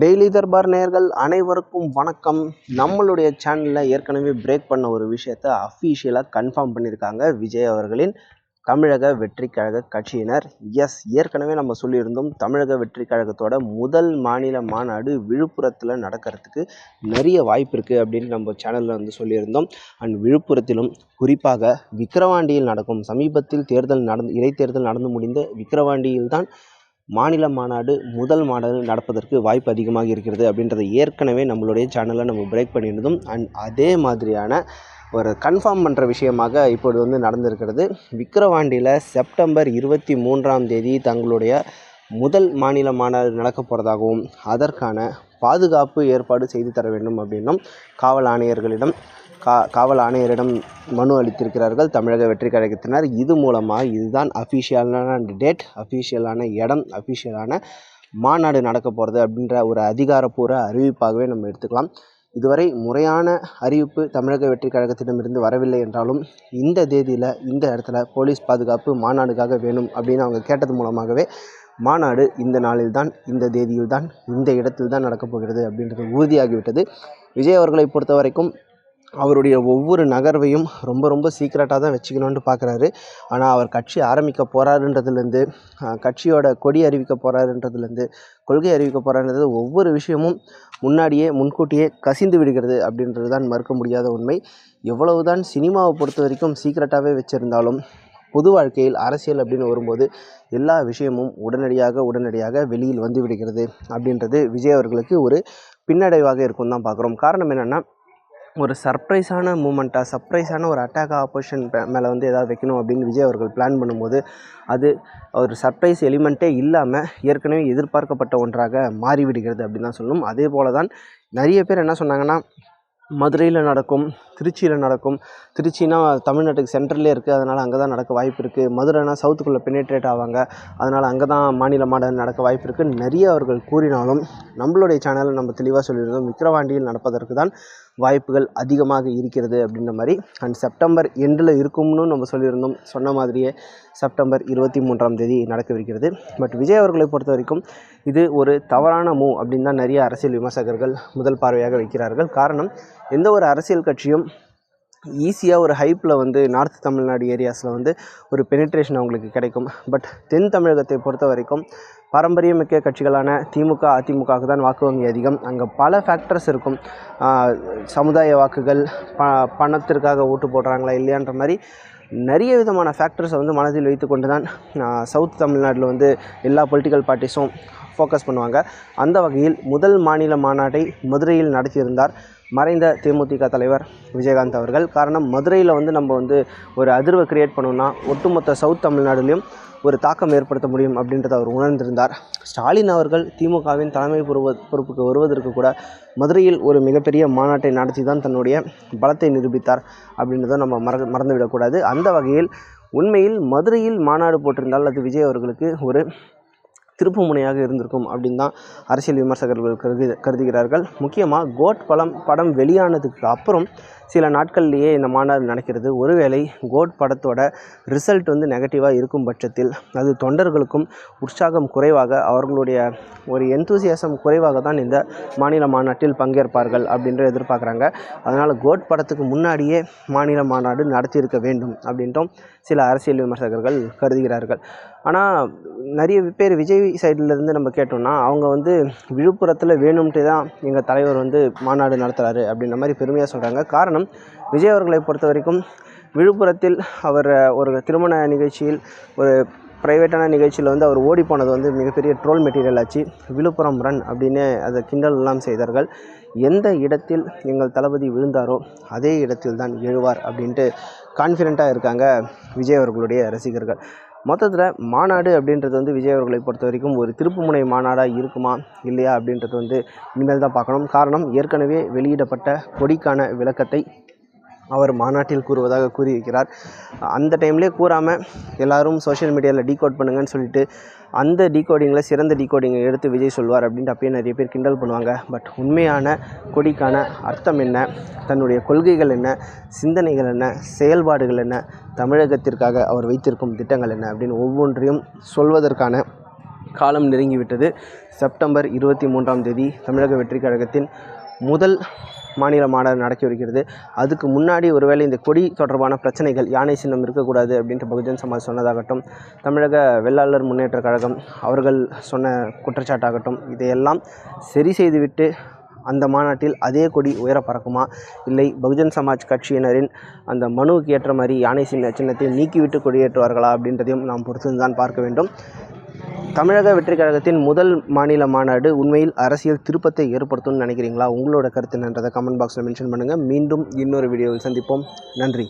Daily Darbar நேர்கள் அனைவருக்கும் வணக்கம். நம்மளுடைய சேனலில் ஏற்கனவே பிரேக் பண்ண ஒரு விஷயத்தை அஃபீஷியலாக கன்ஃபார்ம் பண்ணியிருக்காங்க விஜய் அவர்களின் தமிழக வெற்றி கழக கட்சியினர். எஸ் ஏற்கனவே நம்ம சொல்லியிருந்தோம் தமிழக வெற்றி கழகத்தோட முதல் மாநில மாநாடு விழுப்புரத்தில் நடக்கிறதுக்கு நிறைய வாய்ப்பு இருக்குது அப்படின்னு நம்ம சேனலில் வந்து சொல்லியிருந்தோம். அண்ட் விழுப்புரத்திலும் குறிப்பாக விக்கிரவாண்டியில் நடக்கும் சமீபத்தில் தேர்தல் நடந்து இடைத்தேர்தல் நடந்து முடிந்த விக்கிரவாண்டியில் தான் மாநில மாநாடு முதல் மாநாடு நடப்பதற்கு வாய்ப்பு அதிகமாக இருக்கிறது அப்படின்றத ஏற்கனவே நம்மளுடைய சேனலில் நம்ம பிரேக் பண்ணியிருந்தோம் அண்ட் அதே மாதிரியான ஒரு கன்ஃபார்ம் பண்ணுற விஷயமாக இப்பொழுது வந்து நடந்திருக்கிறது. விக்கிரவாண்டியில் செப்டம்பர் இருபத்தி மூன்றாம் தேதி தங்களுடைய முதல் மாநில மாநாடு நடக்க போகிறதாகவும் அதற்கான பாதுகாப்பு ஏற்பாடு செய்து தர வேண்டும் அப்படின்னும் காவல் ஆணையர்களிடம் கா காவல் ஆணையரிடம் மனு அளித்திருக்கிறார்கள். தமிழக வெற்றி கழகத்தினர். இது மூலமாக இதுதான் அஃபிஷியலான டேட் அஃபிஷியலான இடம் அஃபிஷியலான மாநாடு நடக்க போகிறது அப்படின்ற ஒரு அதிகாரப்பூர்வ அறிவிப்பாகவே நம்ம எடுத்துக்கலாம். இதுவரை முறையான அறிவிப்பு தமிழக வெற்றி கழகத்திடமிருந்து வரவில்லை என்றாலும் இந்த தேதியில் இந்த இடத்துல போலீஸ் பாதுகாப்பு மாநாடுக்காக வேணும் அப்படின்னு அவங்க கேட்டது மூலமாகவே மாநாடு இந்த நாளில்தான் இந்த தேதியில்தான் இந்த இடத்தில் தான் நடக்கப் போகிறது அப்படின்றது உறுதியாகிவிட்டது. விஜய் அவர்களை பொறுத்த வரைக்கும் அவருடைய ஒவ்வொரு நகர்வையும் ரொம்ப ரொம்ப சீக்ரெட்டாக தான் வச்சுக்கணுன்ட்டு பார்க்குறாரு ஆனால் அவர் கட்சி ஆரம்பிக்க போகிறாருன்றதுலேருந்து கட்சியோட கொடி அறிவிக்க போகிறாருன்றதுலேருந்து கொள்கை அறிவிக்க போகிறாருன்றது ஒவ்வொரு விஷயமும் முன்னாடியே முன்கூட்டியே கசிந்து விடுகிறது அப்படின்றது தான் மறுக்க முடியாத உண்மை. எவ்வளவு தான் சினிமாவை பொறுத்த வரைக்கும் சீக்ரெட்டாகவே வச்சுருந்தாலும் பொது வாழ்க்கையில் அரசியல் அப்படின்னு வரும்போது எல்லா விஷயமும் உடனடியாக உடனடியாக வெளியில் வந்து விடுகிறது அப்படின்றது விஜய் அவர்களுக்கு ஒரு பின்னடைவாக இருக்கும் தான் பார்க்குறோம் காரணம் என்னென்னா ஒரு சர்ப்ரைஸான மூமெண்ட்டாக சர்ப்ரைஸான ஒரு அட்டாக் ஆப்போசிஷன் மேலே வந்து ஏதாவது வைக்கணும் அப்படின்னு விஜய் அவர்கள் பிளான் பண்ணும்போது அது ஒரு சர்ப்ரைஸ் எலிமெண்ட்டே இல்லாமல் ஏற்கனவே எதிர்பார்க்கப்பட்ட ஒன்றாக மாறிவிடுகிறது அப்படின்னு தான் சொல்லணும். அதே போல தான் நிறைய பேர் என்ன சொன்னாங்கன்னா மதுரையில் நடக்கும் திருச்சியில் நடக்கும் திருச்சினா தமிழ்நாட்டுக்கு சென்ட்ரல்லே இருக்குது அதனால் அங்கே தான் நடக்க வாய்ப்பு இருக்குது மதுரைனா சவுத்துக்குள்ளே பெனிட்ரேட் ஆவாங்க அதனால் அங்கே தான் மாநில மாடல் நடக்க வாய்ப்பு இருக்குது நிறைய அவர்கள் கூறினாலும் நம்மளுடைய சேனலில் நம்ம தெளிவாக சொல்லியிருந்தோம். விக்கிரவாண்டியில் நடப்பதற்கு தான் வாய்ப்புகள் அதிகமாக இருக்கிறது அப்படின்ற மாதிரி. அண்ட் செப்டம்பர் எண்டில் இருக்கும்னு நம்ம சொல்லியிருந்தோம். சொன்ன மாதிரியே செப்டம்பர் இருபத்தி மூன்றாம் தேதி நடக்கவிருக்கிறது. பட் விஜய் அவர்களை பொறுத்த வரைக்கும் இது ஒரு தவறான மூவ் அப்படின்னு தான் நிறைய அரசியல் விமர்சகர்கள் முதல் பார்வையாக வைக்கிறார்கள். காரணம் எந்த ஒரு அரசியல் கட்சியும் ஈஸியாக ஒரு ஹைப்பில் வந்து நார்த் தமிழ்நாடு ஏரியாஸில் வந்து ஒரு பெனிட்ரேஷன் அவங்களுக்கு கிடைக்கும். பட் தென் தமிழகத்தை பொறுத்த வரைக்கும் பாரம்பரியமிக்க கட்சிகளான திமுக அதிமுகவுக்கு தான் வாக்கு வங்கி அதிகம். அங்கே பல ஃபேக்டர்ஸ் இருக்கும். சமுதாய வாக்குகள் ப பணத்திற்காக ஓட்டு போடுறாங்களா இல்லையான்ற மாதிரி நிறைய விதமான ஃபேக்டர்ஸை வந்து மனதில் வைத்து கொண்டு தான் சவுத் தமிழ்நாட்டில் வந்து எல்லா பொலிட்டிக்கல் பார்ட்டிஸும் ஃபோக்கஸ் பண்ணுவாங்க. அந்த வகையில் முதல் மாநில மாநாட்டை மதுரையில் நடத்தியிருந்தார் மறைந்த தேமுதிக தலைவர் விஜயகாந்த் அவர்கள். காரணம் மதுரையில் வந்து நம்ம வந்து ஒரு அதிர்வை கிரியேட் பண்ணோம்னா ஒட்டுமொத்த சவுத் தமிழ்நாடுலேயும் ஒரு தாக்கம் ஏற்படுத்த முடியும் அப்படின்றத அவர் உணர்ந்திருந்தார். ஸ்டாலின் அவர்கள் திமுகவின் தலைமை பொறுவ பொறுப்புக்கு வருவதற்கு கூட மதுரையில் ஒரு மிகப்பெரிய மாநாட்டை நடத்தி தான் தன்னுடைய பலத்தை நிரூபித்தார் அப்படின்றத நம்ம மற மறந்துவிடக்கூடாது. அந்த வகையில் உண்மையில் மதுரையில் மாநாடு போட்டிருந்தால் அது விஜய் அவர்களுக்கு ஒரு திருப்பு முனையாக இருந்திருக்கும் அப்படின்னு தான் அரசியல் விமர்சகர்கள் கருதி கருதுகிறார்கள். முக்கியமாக கோட் படம் படம் வெளியானதுக்கு அப்புறம் சில நாட்கள்லேயே இந்த மாநாடு நடக்கிறது. ஒருவேளை கோட் படத்தோட ரிசல்ட் வந்து நெகட்டிவாக இருக்கும் பட்சத்தில் அது தொண்டர்களுக்கும் உற்சாகம் குறைவாக அவர்களுடைய ஒரு எந்தூசியாசம் குறைவாக தான் இந்த மாநில மாநாட்டில் பங்கேற்பார்கள் அப்படின்ற எதிர்பார்க்குறாங்க. அதனால் கோட் படத்துக்கு முன்னாடியே மாநில மாநாடு நடத்தியிருக்க வேண்டும் அப்படின்ட்டும் சில அரசியல் விமர்சகர்கள் கருதுகிறார்கள். ஆனால் நிறைய பேர் விஜய் சைட்லேருந்து நம்ம கேட்டோம்னா அவங்க வந்து விழுப்புரத்தில் வேணும்ட்டு தான் எங்கள் தலைவர் வந்து மாநாடு நடத்துகிறாரு அப்படின்ற மாதிரி பெருமையாக சொல்கிறாங்க காரணம் விஜய் அவர்களை பொறுத்த வரைக்கும் விழுப்புரத்தில் அவர் ஒரு திருமண நிகழ்ச்சியில் ஒரு ப்ரைவேட்டான நிகழ்ச்சியில் வந்து அவர் ஓடி போனது வந்து மிகப்பெரிய ட்ரோல் மெட்டீரியல் ஆச்சு. விழுப்புரம் ரன் அப்படின்னு அதை கிண்டல் எல்லாம் செய்தார்கள். எந்த இடத்தில் எங்கள் தளபதி விழுந்தாரோ அதே இடத்தில் தான் எழுவார் அப்படின்ட்டு கான்ஃபிடெண்ட்டாக இருக்காங்க விஜய் அவர்களுடைய ரசிகர்கள். மொத்தத்தில் மாநாடு அப்படின்றது வந்து விஜய் அவர்களை பொறுத்த வரைக்கும் ஒரு திருப்புமுனை மாநாடாக இருக்குமா இல்லையா அப்படின்றது வந்து இனிமேல் தான் பார்க்கணும். காரணம் ஏற்கனவே வெளியிடப்பட்ட கொடிக்கான விளக்கத்தை அவர் மாநாட்டில் கூறுவதாக கூறியிருக்கிறார். அந்த டைம்லேயே கூறாமல் எல்லாரும் சோஷியல் மீடியாவில் டீகோட் பண்ணுங்கன்னு சொல்லிட்டு அந்த டீகோடிங்கில் சிறந்த டீகோடிங்கை எடுத்து விஜய் சொல்வார் அப்படின்ட்டு அப்பயே நிறைய பேர் கிண்டல் பண்ணுவாங்க. பட் உண்மையான கொடிக்கான அர்த்தம் என்ன? தன்னுடைய கொள்கைகள் என்ன? சிந்தனைகள் என்ன? செயல்பாடுகள் என்ன? தமிழகத்திற்காக அவர் வைத்திருக்கும் திட்டங்கள் என்ன? அப்படின்னு ஒவ்வொன்றையும் சொல்வதற்கான காலம் நெருங்கிவிட்டது. செப்டம்பர் இருபத்தி மூன்றாம் தேதி தமிழக வெற்றி கழகத்தின் முதல் மாநில மாநாடு நடக்கவிருக்கிறது அதுக்கு முன்னாடி ஒருவேளை இந்த கொடி தொடர்பான பிரச்சனைகள் யானை சின்னம் இருக்கக்கூடாது அப்படின்ட்டு பகுஜன் சமாஜ் சொன்னதாகட்டும் தமிழக வெள்ளாளர் முன்னேற்றக் கழகம் அவர்கள் சொன்ன குற்றச்சாட்டாகட்டும் இதையெல்லாம் சரி செய்துவிட்டு அந்த மாநாட்டில் அதே கொடி உயர பறக்குமா? இல்லை பகுஜன் சமாஜ் கட்சியினரின் அந்த மனுவுக்கு ஏற்ற மாதிரி யானை சின்ன சின்னத்தை நீக்கிவிட்டு கொடியேற்றுவார்களா அப்படின்றதையும் நாம் பொறுத்து தான் பார்க்க வேண்டும். தமிழக வெற்றிக் கழகத்தின் முதல் மாநில மாநாடு உண்மையில் அரசியல் திருப்பத்தை ஏற்படுத்தும்னு நினைக்கிறீங்களா? உங்களோட கருத்து என்னன்றதை கமெண்ட் பாக்ஸில் மென்ஷன் பண்ணுங்கள் மீண்டும் இன்னொரு வீடியோவில் சந்திப்போம். நன்றி.